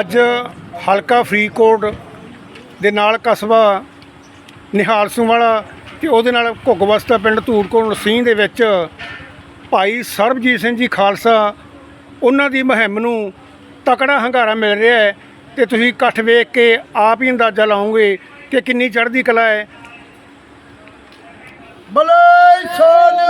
ਅੱਜ ਹਲਕਾ ਫਰੀਦਕੋਟ ਦੇ ਨਾਲ ਕਸਬਾ ਨਿਹਾਲ ਸਿੰਘ ਵਾਲਾ ਤੇ ਉਹਦੇ ਨਾਲ ਘੁੱਗਵਸਤਾ ਪਿੰਡ ਧੂੜਕੋਟ ਸਿੰਘ ਦੇ ਵਿੱਚ ਭਾਈ ਸਰਬਜੀਤ ਸਿੰਘ ਜੀ ਖਾਲਸਾ, ਉਹਨਾਂ ਦੀ ਮੁਹਿੰਮ ਨੂੰ ਤਕੜਾ ਹੰਗਾਰਾ ਮਿਲ ਰਿਹਾ ਹੈ ਤੇ ਤੁਸੀਂ ਇਕੱਠ ਵੇਖ ਕੇ ਆਪ ਹੀ ਅੰਦਾਜ਼ਾ ਲਾਓਗੇ ਕਿ ਕਿੰਨੀ ਚੜ੍ਹਦੀ ਕਲਾ ਹੈ। ਬਲੇ ਸੋਨਿਆ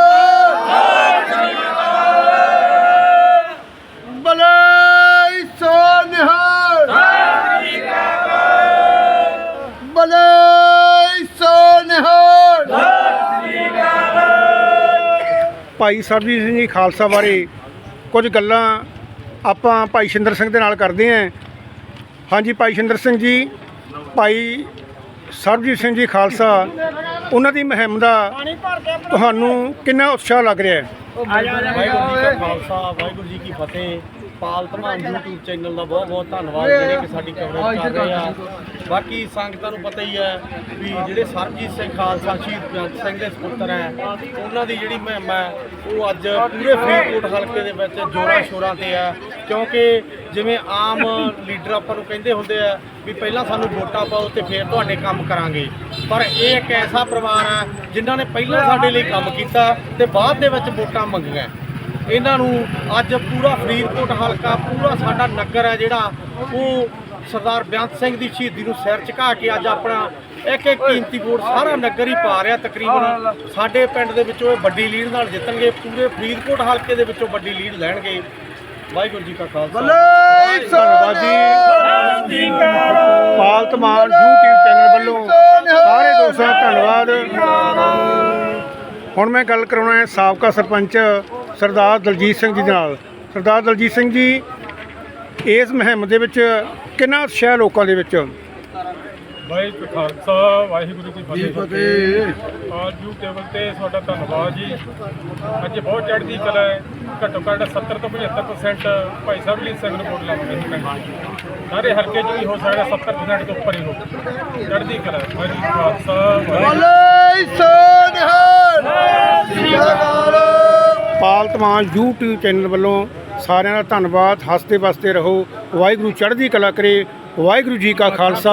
ਭਾਈ ਸਰਬਜੀਤ ਸਿੰਘ ਜੀ ਖਾਲਸਾ ਬਾਰੇ ਕੁਝ ਗੱਲਾਂ ਆਪਾਂ ਭਾਈ ਸ਼ਿੰਦਰ ਸਿੰਘ ਦੇ ਨਾਲ ਕਰਦੇ ਹਾਂ। ਹਾਂਜੀ, ਭਾਈ ਸ਼ਿੰਦਰ ਸਿੰਘ ਜੀ, ਭਾਈ ਸਰਬਜੀਤ ਸਿੰਘ ਜੀ ਖਾਲਸਾ, ਉਹਨਾਂ ਦੀ ਮੁਹਿੰਮ ਦਾ ਤੁਹਾਨੂੰ ਕਿੰਨਾ ਉਤਸ਼ਾਹ ਲੱਗ ਰਿਹਾ ਹੈ? ਵਾਹਿਗੁਰੂ ਜੀ ਕੀ ਫਤਿਹ। ਪਾਲ ਧਮਾਨ YouTube ਚੈਨਲ ਦਾ ਬਹੁਤ ਬਹੁਤ ਧੰਨਵਾਦ ਜਿਹੜੇ ਕਿ ਸਾਡੀ ਕਵਰੇਜ ਕਰ ਰਹੇ ਆ। ਬਾਕੀ ਸੰਗਤਾਂ ਨੂੰ ਪਤਾ ਹੀ ਹੈ ਵੀ ਜਿਹੜੇ ਸਰਬਜੀਤ ਸਿੰਘ ਖਾਲਸਾ ਸ਼ਹੀਦ ਬੇਅੰਤ ਸਿੰਘ ਦੇ ਸੁਪੁੱਤਰ ਹੈ ਉਹਨਾਂ ਦੀ ਜਿਹੜੀ ਮੁਹਿੰਮ ਹੈ ਉਹ ਅੱਜ ਪੂਰੇ ਫਰੀਦਕੋਟ ਹਲਕੇ ਦੇ ਵਿੱਚ ਜੋਰਾਂ ਸ਼ੋਰਾਂ ਤੇ ਹੈ। ਕਿਉਂਕਿ ਜਿਵੇਂ ਆਮ ਲੀਡਰ ਆਪਾਂ ਨੂੰ ਕਹਿੰਦੇ ਹੁੰਦੇ ਆ ਵੀ ਪਹਿਲਾਂ ਸਾਨੂੰ ਵੋਟਾਂ ਪਾਓ ਤੇ ਫਿਰ ਤੁਹਾਡੇ ਕੰਮ ਕਰਾਂਗੇ। ਪਰ ਇਹ ਇੱਕ ਐਸਾ ਪਰਿਵਾਰ ਹੈ ਜਿਨ੍ਹਾਂ ਨੇ ਪਹਿਲਾਂ ਸਾਡੇ ਲਈ ਕੰਮ ਕੀਤਾ ਤੇ ਬਾਅਦ ਦੇ ਵਿੱਚ ਵੋਟਾਂ ਮੰਗੀਆਂ। ਇਹਨਾਂ ਨੂੰ ਅੱਜ ਪੂਰਾ ਫਰੀਦਕੋਟ ਹਲਕਾ ਪੂਰਾ ਸਾਡਾ ਨਗਰ ਹੈ ਜਿਹੜਾ ਉਹ ਸਰਦਾਰ ਬੇਅੰਤ ਸਿੰਘ ਦੀ ਸ਼ਹੀਦੀ ਨੂੰ ਸਿਰ ਝੁਕਾ ਕੇ ਅੱਜ ਆਪਣਾ ਇੱਕ ਇੱਕ ਕੀਮਤੀ ਵੋਟ ਸਾਰਾ ਨਗਰ ਹੀ ਪਾ ਰਿਹਾ ਤਕਰੀਬਨ। ਸਾਡੇ ਪਿੰਡ ਦੇ ਵਿੱਚੋਂ ਇਹ ਵੱਡੀ ਲੀਡ ਨਾਲ ਜਿੱਤਣਗੇ ਪੂਰੇ ਫਰੀਦਕੋਟ ਹਲਕੇ ਦੇ ਵਿੱਚੋਂ ਵੱਡੀ ਲੀਡ ਲੈਣਗੇ। ਵਾਹਿਗੁਰੂ ਜੀ ਕਾ ਖਾਲਸਾ। ਧੰਨਵਾਦ ਜੀ। ਪਾਲ ਧਮਾਨ YouTube ਚੈਨਲ ਵੱਲੋਂ ਸਾਰੇ ਦੋਸਤਾਂ ਦਾ ਧੰਨਵਾਦ। ਹੁਣ ਮੈਂ ਗੱਲ ਕਰਾਉਣਾ ਹੈ ਸਾਬਕਾ ਸਰਪੰਚ ਸਰਦਾਰ ਦਲਜੀਤ ਸਿੰਘ ਜੀ ਦੇ ਨਾਲ। ਸਰਦਾਰ ਦਲਜੀਤ ਸਿੰਘ ਜੀ ਇਸ ਮੁਹਿੰਮ ਦੇ ਵਿੱਚ ਕਿੰਨਾ ਉਤਸ਼ਾਹ ਲੋਕਾਂ ਦੇ ਵਿੱਚ? ਵਾਹਿਗੁਰੂ ਜੀ ਕਾ ਖਾਲਸਾ ਵਾਹਿਗੁਰੂ ਜੀ ਕੀ ਫਤਿਹ। ਆਜ ਯੂ ਕੇਬਲ ਤੇ ਤੁਹਾਡਾ ਧੰਨਵਾਦ ਜੀ। ਅੱਜ ਬਹੁਤ ਚੜ੍ਹਦੀ ਕਲਾ ਹੈ। ਘੱਟੋ ਘੱਟ 70 ਤੋਂ 75% ਭਾਈ ਸਾਹਿਬ ਜੀ ਸਿੰਘ ਨੂੰ ਵੋਟ ਲਾਵਾਂਗੇ। ਸਾਰੇ ਹਲਕੇ 'ਚ ਵੀ ਹੋ ਸਕਦਾ 70% ਤੋਂ ਉੱਪਰ ਹੀ ਹੋ ਚੜ੍ਹਦੀ ਕਲਾ ਹੈ। ਵਾਹਿਗੁਰੂ ਜੀ ਕਾ ਖਾਲਸਾ ਵਾਹਿਗੁਰੂ ਬਲੇ ਸੋਨਿਆ ਪਾਲ ਧਮਾਨ YouTube ਚੈਨਲ ਵੱਲੋਂ ਸਾਰਿਆਂ ਦਾ ਧੰਨਵਾਦ। ਹੱਸਦੇ ਵਸਦੇ ਰਹੋ। ਵਾਹਿਗੁਰੂ ਚੜ੍ਹਦੀ ਕਲਾ ਕਰੇ। ਵਾਹਿਗੁਰੂ ਜੀ ਕਾ ਖਾਲਸਾ।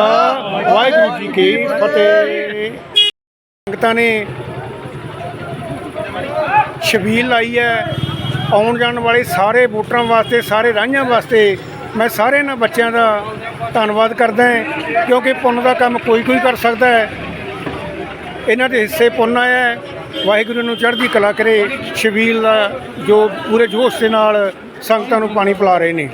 ਵਾਹਿਗੁਰੂ ਜੀ ਕੀ ਫਤਿਹ। ਸੰਗਤਾਂ ਨੇ ਛਬੀਲ ਲਾਈ ਹੈ। ਆਉਣ ਜਾਣ ਵਾਲੇ ਸਾਰੇ ਵੋਟਰਾਂ ਵਾਸਤੇ, ਸਾਰੇ ਰਾਹੀਆਂ ਵਾਸਤੇ ਮੈਂ ਸਾਰੇ ਇਹਨਾਂ ਬੱਚਿਆਂ ਦਾ ਧੰਨਵਾਦ ਕਰਦਾ ਕਿਉਂਕਿ ਪੁੰਨ ਦਾ ਕੰਮ ਕੋਈ ਕੋਈ ਕਰ ਸਕਦਾ ਹੈ। ਇਹਨਾਂ ਦੇ ਹਿੱਸੇ ਪੁੰਨ ਆਇਆ ਹੈ। ਵਾਹਿਗੁਰੂ ਨੂੰ ਚੜ੍ਹਦੀ ਕਲਾ ਕਰੇ, ਸ਼ਬੀਲ ਦਾ ਜੋ ਪੂਰੇ ਜੋਸ਼ ਦੇ ਨਾਲ ਸੰਗਤਾਂ ਨੂੰ ਪਾਣੀ ਪਿਲਾ ਰਹੇ ਨੇ।